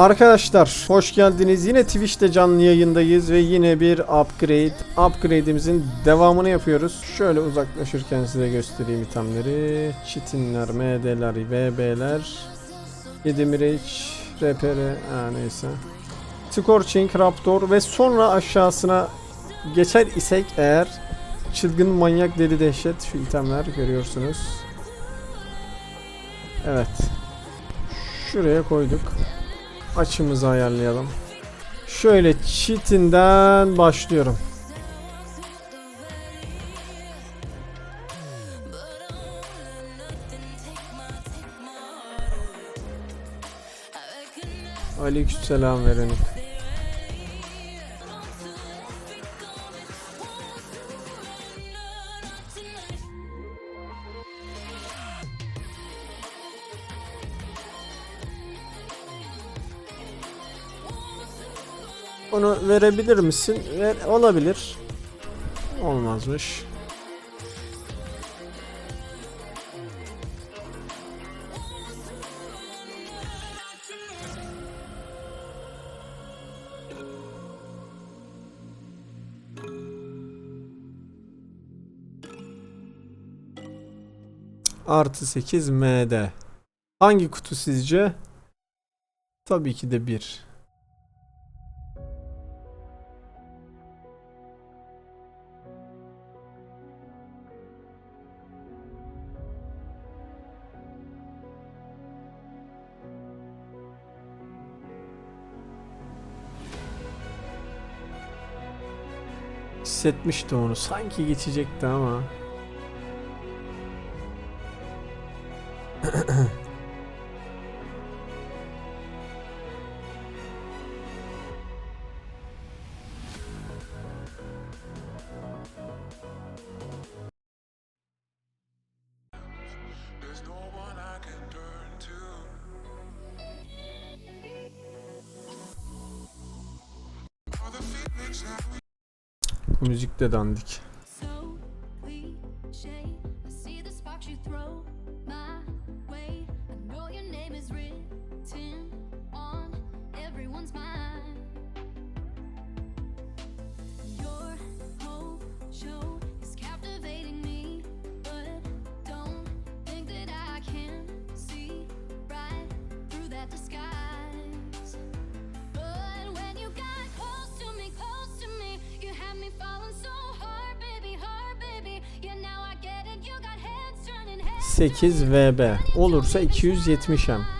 Arkadaşlar hoş geldiniz. Yine Twitch'te canlı yayındayız ve yine bir upgrade. Upgrade'imizin devamını yapıyoruz. Şöyle uzaklaşırken size göstereyim itemleri. Çitinler, MD'ler, VB'ler, Edimiriç, RPR, ha neyse. Scorching, Raptor ve sonra aşağısına geçer isek eğer çılgın manyak deli dehşet şu itemler görüyorsunuz. Evet. Şuraya koyduk. Açımızı ayarlayalım. Şöyle çitinden başlıyorum. Aleykümselam verelim. Onu verebilir misin? Ver, olabilir. Olmazmış. Artı 8 MD. Hangi kutu sizce? Tabii ki de 1. Hissetmişti onu. Sanki geçecekti ama. De dandik. 8 VB. Olursa 270M. Well,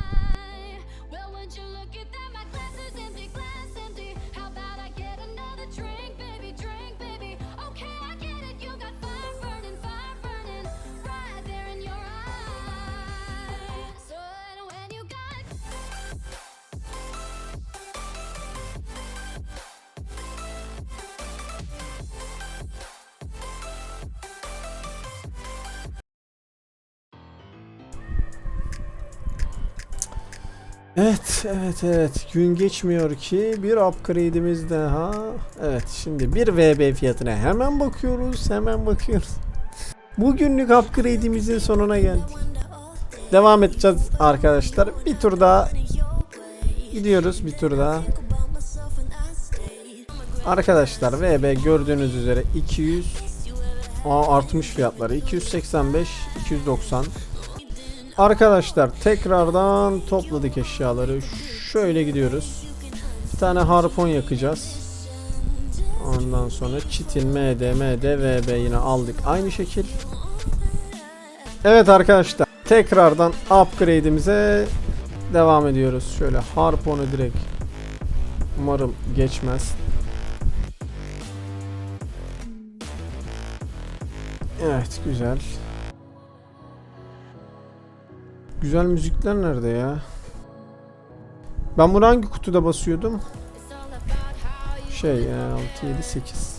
Evet, evet, evet. Gün geçmiyor ki bir upgrade'imiz daha. Evet, şimdi bir VB fiyatına hemen bakıyoruz, hemen bakıyoruz. Bugünlük upgrade'imizin sonuna geldik. Devam edeceğiz arkadaşlar. Bir tur daha gidiyoruz, bir tur daha. Arkadaşlar VB gördüğünüz üzere 200 Aa, artmış fiyatları 285 290 Arkadaşlar tekrardan topladık eşyaları. Şöyle gidiyoruz. Bir tane harpon yakacağız. Ondan sonra çitin MD, MD, VB yine aldık. Aynı şekil. Evet arkadaşlar. Tekrardan upgrade'imize devam ediyoruz. Şöyle harponu direkt umarım geçmez. Evet güzel. Güzel müzikler nerede ya? Ben bunu hangi kutuda basıyordum? Şey e, 6 7 8.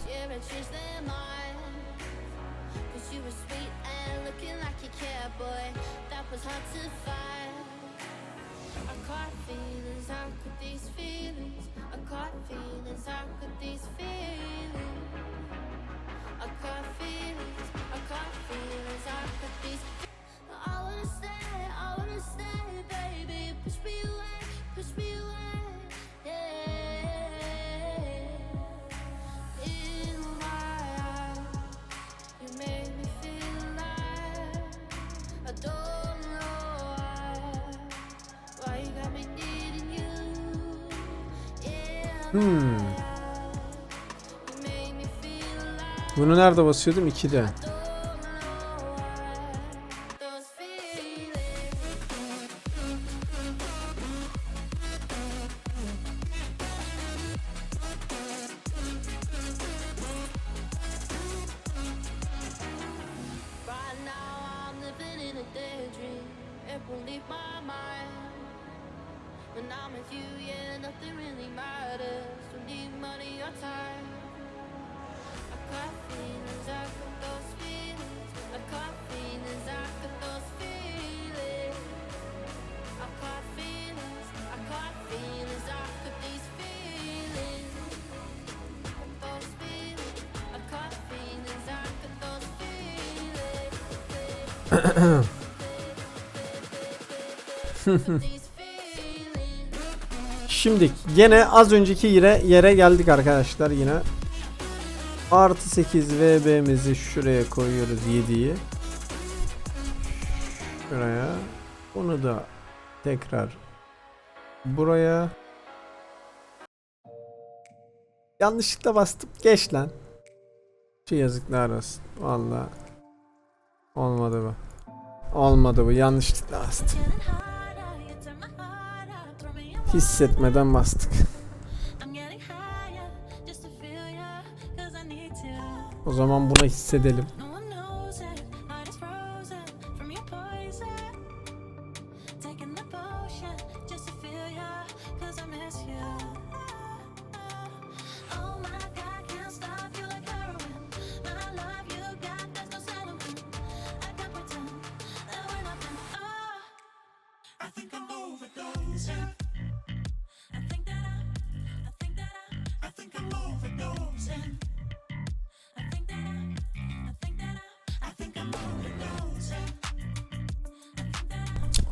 Hmm. Bunu nerede basıyordum? 2'de. Or time. I got feelings, I got those feelings. I got feelings, I got those feelings. I got feelings, I got feelings, I got these feelings. Those feelings, I got feelings, I got those feelings. these feelings. Şimdi gene az önceki yere yere geldik arkadaşlar yine. Artı 8 VB'mizi şuraya koyuyoruz 7'yi. Şuraya. Bunu da tekrar buraya. Yanlışlıkla bastım. Geç lan. Şu yazıklar olsun. Valla. Olmadı bu. Olmadı bu. Yanlışlıkla bastım. Need to. O zaman buna hissedelim.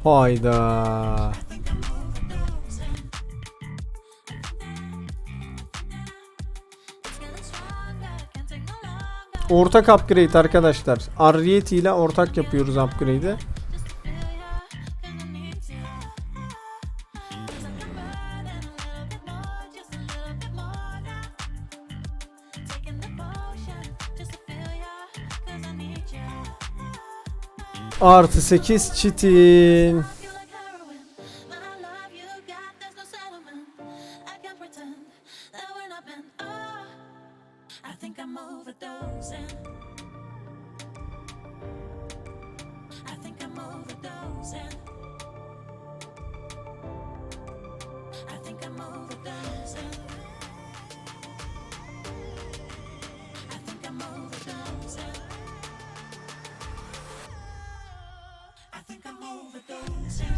Longer. Ortak upgrade arkadaşlar. Arrietty ile ortak yapıyoruz upgrade'i. Artı 8 çitin.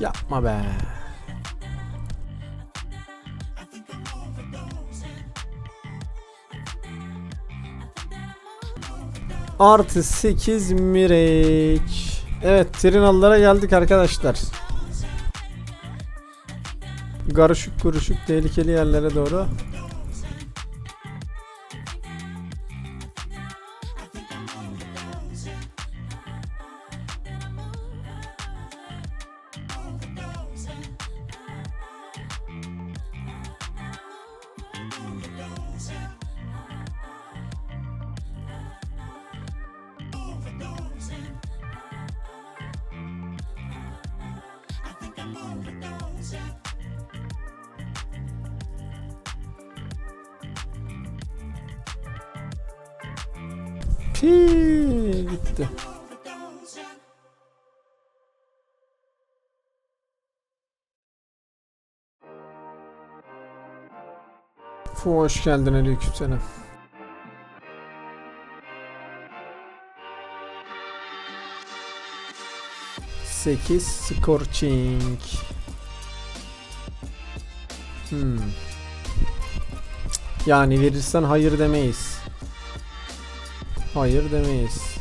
Yapma be. Artı 8 Mirage. Evet Trinallara geldik arkadaşlar. Karışık kuruşuk tehlikeli yerlere doğru. Pii, gitti. Overdosing. Fu hoş geldin aleykümselam. Sekiz Scorching. Hmm. Yani verirsen hayır demeyiz. Hayır demeyiz.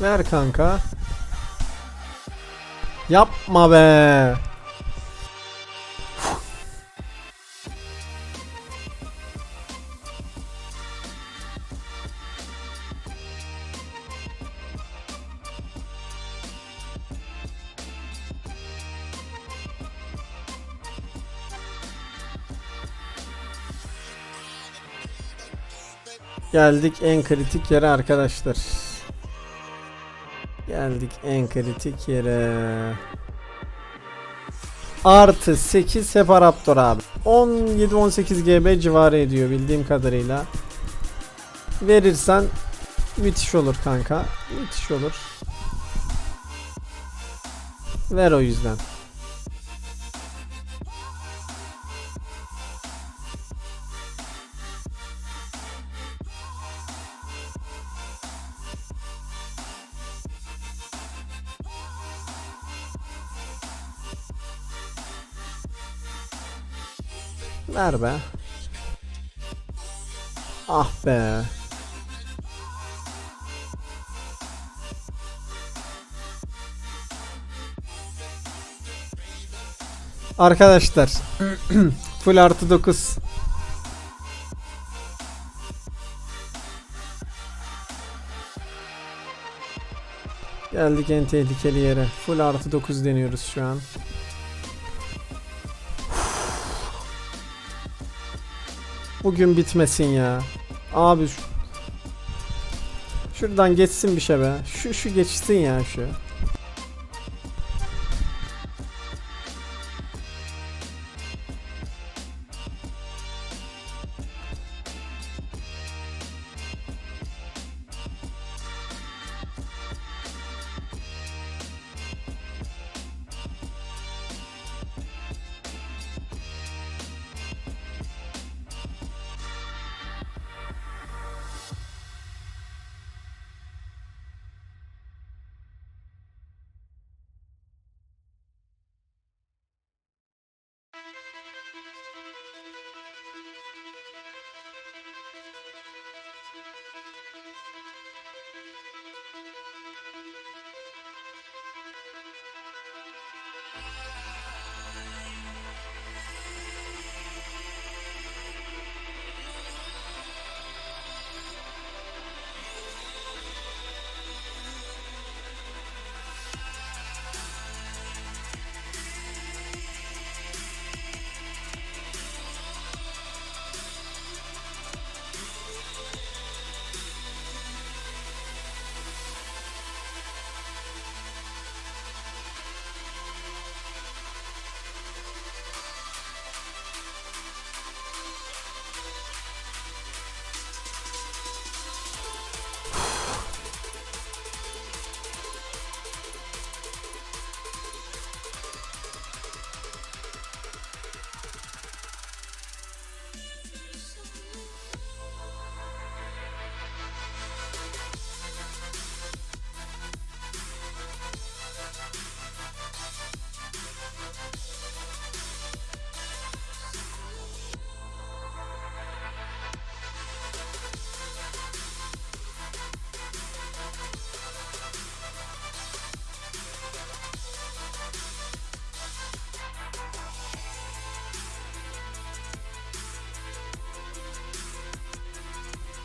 Ver kanka. Yapma be. Geldik en kritik yere arkadaşlar. Geldik en kritik yere. Artı 8 Separaptor abi. 17-18 GB civarı ediyor bildiğim kadarıyla. Verirsen müthiş olur kanka. Müthiş olur. Ver o yüzden. Ver be. Ah be. Arkadaşlar full artı 9 Geldik en tehlikeli yere. Full artı 9 deniyoruz şu an. Bugün bitmesin ya. Abi şu... Şuradan geçsin bir şey be. Şu şu geçsin ya şu.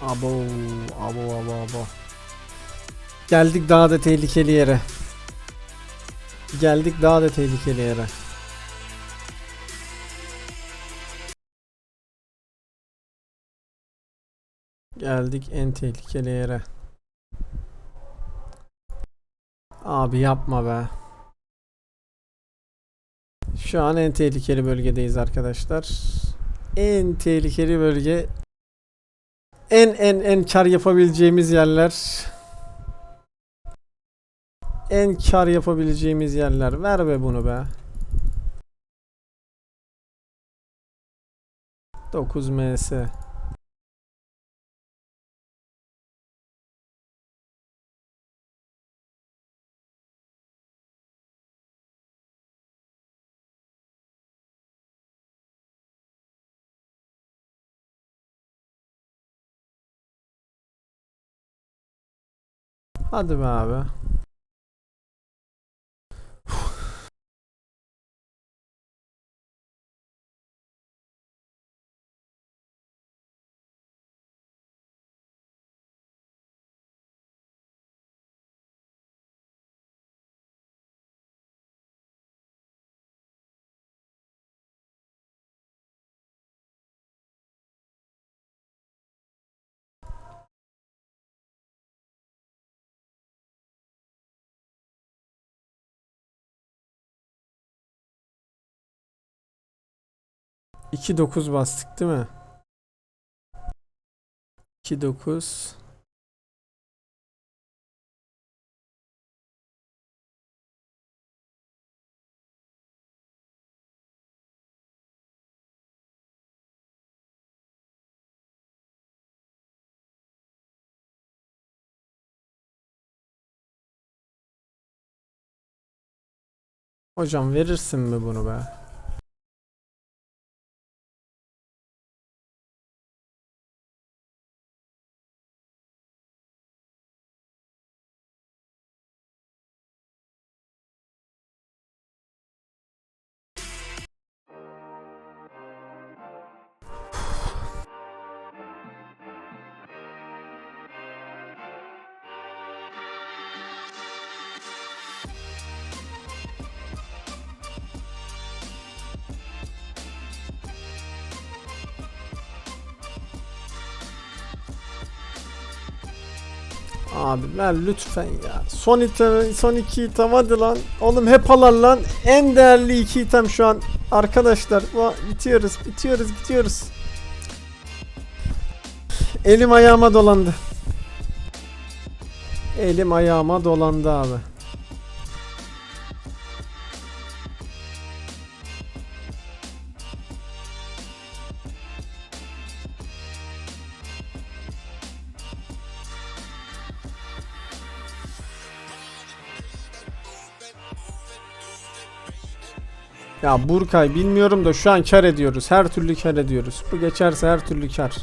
Abo, abo, abo, abo. Geldik daha da tehlikeli yere. Geldik daha da tehlikeli yere. Geldik en tehlikeli yere. Abi yapma be. Şu an en tehlikeli bölgedeyiz arkadaşlar. En tehlikeli bölge en en en kar yapabileceğimiz yerler en kar yapabileceğimiz yerler. Ver be bunu be. 9 ms Hadi be abi. İki dokuz bastık değil mi? 2 9 Hocam verirsin mi bunu be? Abi ver lütfen ya. Son item, son iki item hadi lan. Oğlum hep alar lan. En değerli iki item şu an. Arkadaşlar bitiyoruz, bitiyoruz, bitiyoruz. Elim ayağıma dolandı. Elim ayağıma dolandı abi. Ya Burkay bilmiyorum da şu an kar ediyoruz. Her türlü kar ediyoruz. Bu geçerse her türlü kar.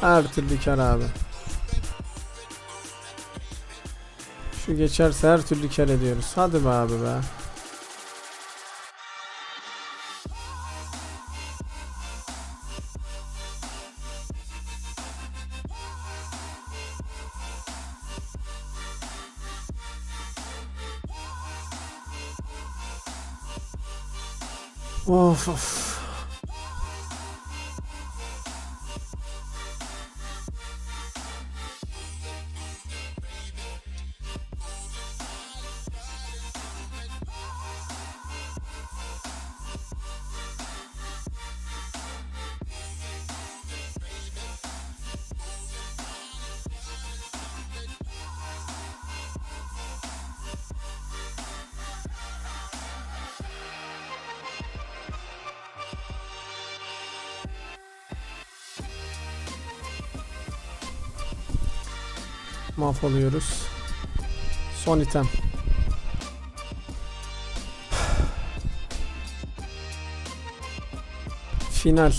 Her türlü kar abi. Şu geçerse her türlü kar ediyoruz. Hadi be abi be. Of of. Mahvoluyoruz. Son item. Final.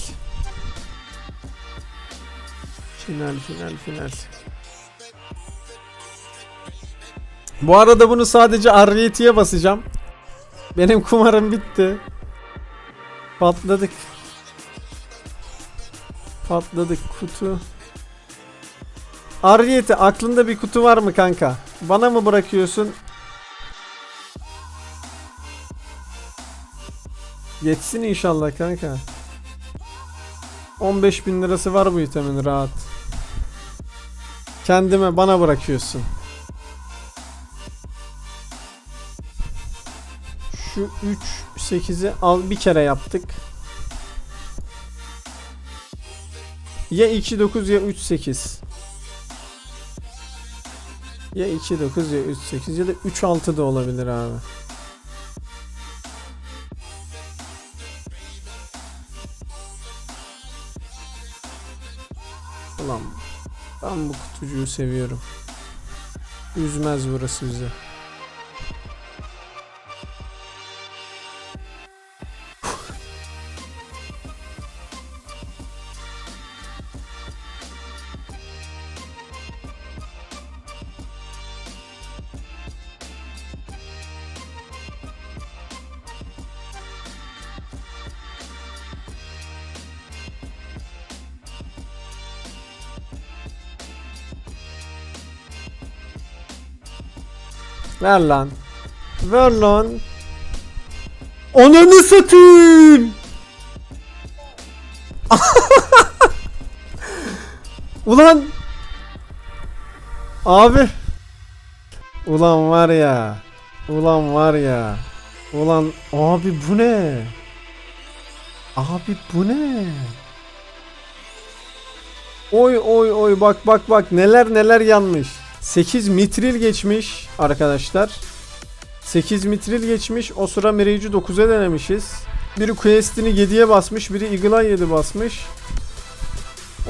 Final, final, final. Bu arada bunu sadece Arrietty'ye basacağım. Benim kumarım bitti. Patladık. Patladık kutu. Arrietty aklında bir kutu var mı kanka? Bana mı bırakıyorsun? Geçsin inşallah kanka. 15 bin lirası var bu itemin rahat. Kendime bana bırakıyorsun. Şu 3 8'i al bir kere yaptık. Ya 2 9 ya 3 8. Ya 2 9 ya 3 8 ya da 3 6 da olabilir abi. Ulan ben bu kutucuğu seviyorum. Üzmez burası bizi. Ver lan. Ver lan. Ananı satayım. Ulan. Abi. Ulan var ya. Ulan var ya. Ulan abi bu ne? Abi bu ne? Oy oy oy bak bak bak neler neler yanmış. 8 mitril geçmiş arkadaşlar. 8 mitril geçmiş. O sıra Mirage'i 9'a denemişiz. Biri Quest'ini 7'ye basmış. Biri Eagle Eye 7 basmış.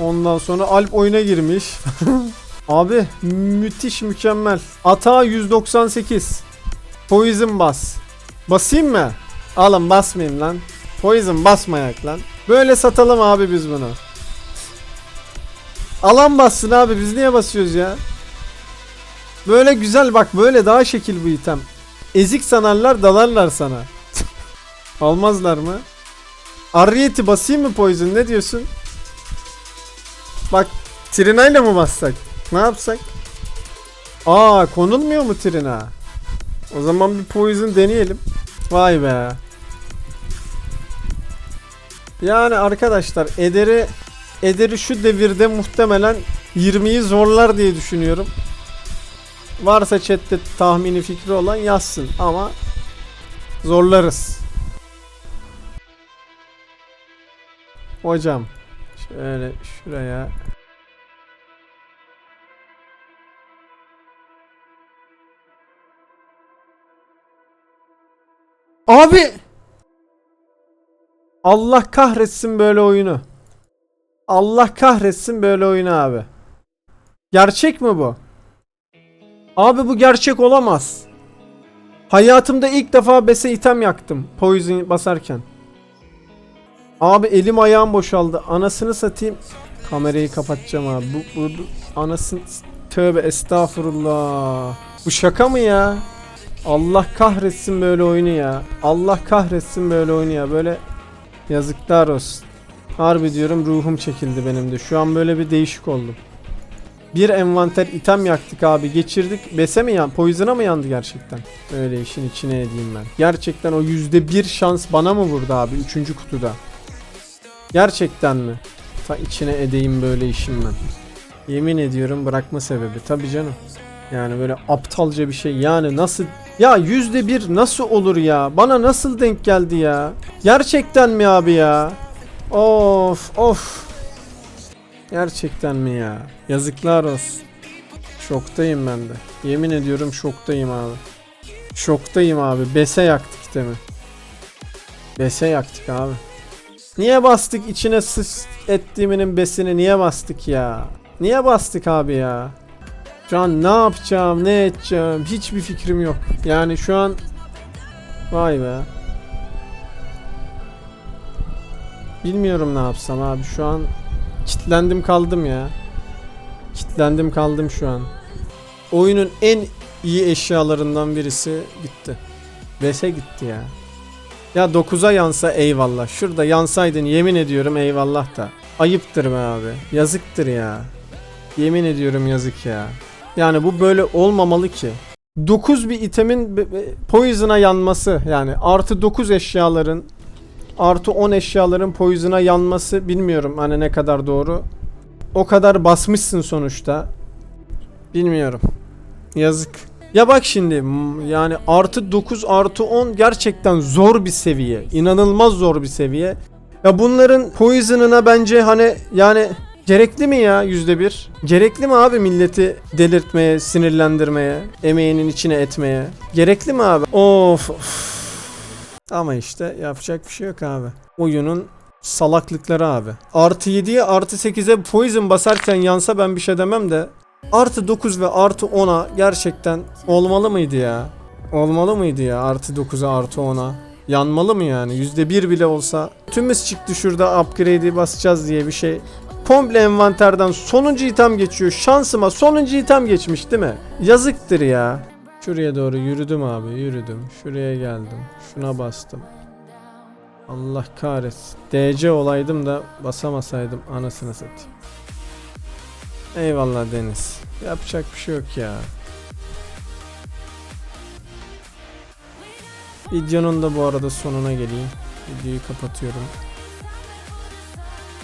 Ondan sonra Alp oyuna girmiş. Abi müthiş mükemmel. Ata 198. Poison bas. Basayım mı? Alın basmayayım lan. Poison basmayak lan. Böyle satalım abi biz bunu. Alan bassın abi biz niye basıyoruz ya? Böyle güzel bak böyle daha şekil bu item. Ezik sanarlar dalarlar sana. Almazlar mı? Arriet'i basayım mı Poison ne diyorsun? Bak Trina'yla mı bassak? Ne yapsak? Aa konulmuyor mu Trina? O zaman bir Poison deneyelim. Vay be. Yani arkadaşlar Eder'i Eder'i şu devirde muhtemelen 20'yi zorlar diye düşünüyorum. Varsa chatte tahmini fikri olan yazsın ama zorlarız. Hocam şöyle şuraya Abi Allah kahretsin böyle oyunu. Allah kahretsin böyle oyunu abi. Gerçek mi bu? Abi bu gerçek olamaz. Hayatımda ilk defa bese item yaktım. Poison basarken. Abi elim ayağım boşaldı. Anasını satayım. Kamerayı kapatacağım abi. Bu, bu, bu anasını tövbe estağfurullah. Bu şaka mı ya? Allah kahretsin böyle oyunu ya. Allah kahretsin böyle oyunu ya. Böyle yazıklar olsun. Harbi diyorum ruhum çekildi benim de. Şu an böyle bir değişik oldum. Bir envanter item yaktık abi geçirdik. Bese mi yan? Poison'a mı yandı gerçekten? Öyle işin içine edeyim ben. Gerçekten o yüzde bir şans bana mı vurdu abi? Üçüncü kutuda. Gerçekten mi? Ta içine edeyim böyle işim ben. Yemin ediyorum bırakma sebebi. Tabi canım. Yani böyle aptalca bir şey. Yani nasıl... Ya yüzde bir nasıl olur ya? Bana nasıl denk geldi ya? Gerçekten mi abi ya? Of of. Gerçekten mi ya? Yazıklar olsun. Şoktayım ben de. Yemin ediyorum şoktayım abi. Şoktayım abi. Bese yaktık değil mi? Bese yaktık abi. Niye bastık içine sıç ettiğiminin besini niye bastık ya? Niye bastık abi ya? Şu an ne yapacağım, ne edeceğim hiçbir fikrim yok. Yani şu an vay be. Bilmiyorum ne yapsam abi. Şu an kitlendim kaldım ya. Kitlendim kaldım şu an. Oyunun en iyi eşyalarından birisi gitti. Vese gitti ya. Ya 9'a yansa eyvallah. Şurada yansaydın yemin ediyorum eyvallah da. Ayıptır be abi. Yazıktır ya. Yemin ediyorum yazık ya. Yani bu böyle olmamalı ki. 9 bir itemin poison'a yanması yani artı 9 eşyaların artı 10 eşyaların poison'a yanması bilmiyorum hani ne kadar doğru. O kadar basmışsın sonuçta. Bilmiyorum. Yazık. Ya bak şimdi yani artı 9 artı 10 gerçekten zor bir seviye. İnanılmaz zor bir seviye. Ya bunların poison'ına bence hani yani gerekli mi ya yüzde bir? Gerekli mi abi milleti delirtmeye, sinirlendirmeye, emeğinin içine etmeye? Gerekli mi abi? Of. of. Ama işte yapacak bir şey yok abi. Oyunun salaklıkları abi. Artı 7'ye artı 8'e poison basarken yansa ben bir şey demem de Artı 9 ve artı 10'a gerçekten olmalı mıydı ya? Olmalı mıydı ya artı 9'a artı 10'a? Yanmalı mı yani? %1 bile olsa. Tümümüz çıktı şurada upgrade'i basacağız diye bir şey. Komple envanterden sonuncu item geçiyor. Şansıma sonuncu item geçmiş değil mi? Yazıktır ya. Şuraya doğru yürüdüm abi yürüdüm. Şuraya geldim. Şuna bastım. Allah kahretsin. DC olaydım da basamasaydım anasını satayım. Eyvallah Deniz. Yapacak bir şey yok ya. Videonun da bu arada sonuna geleyim. Videoyu kapatıyorum.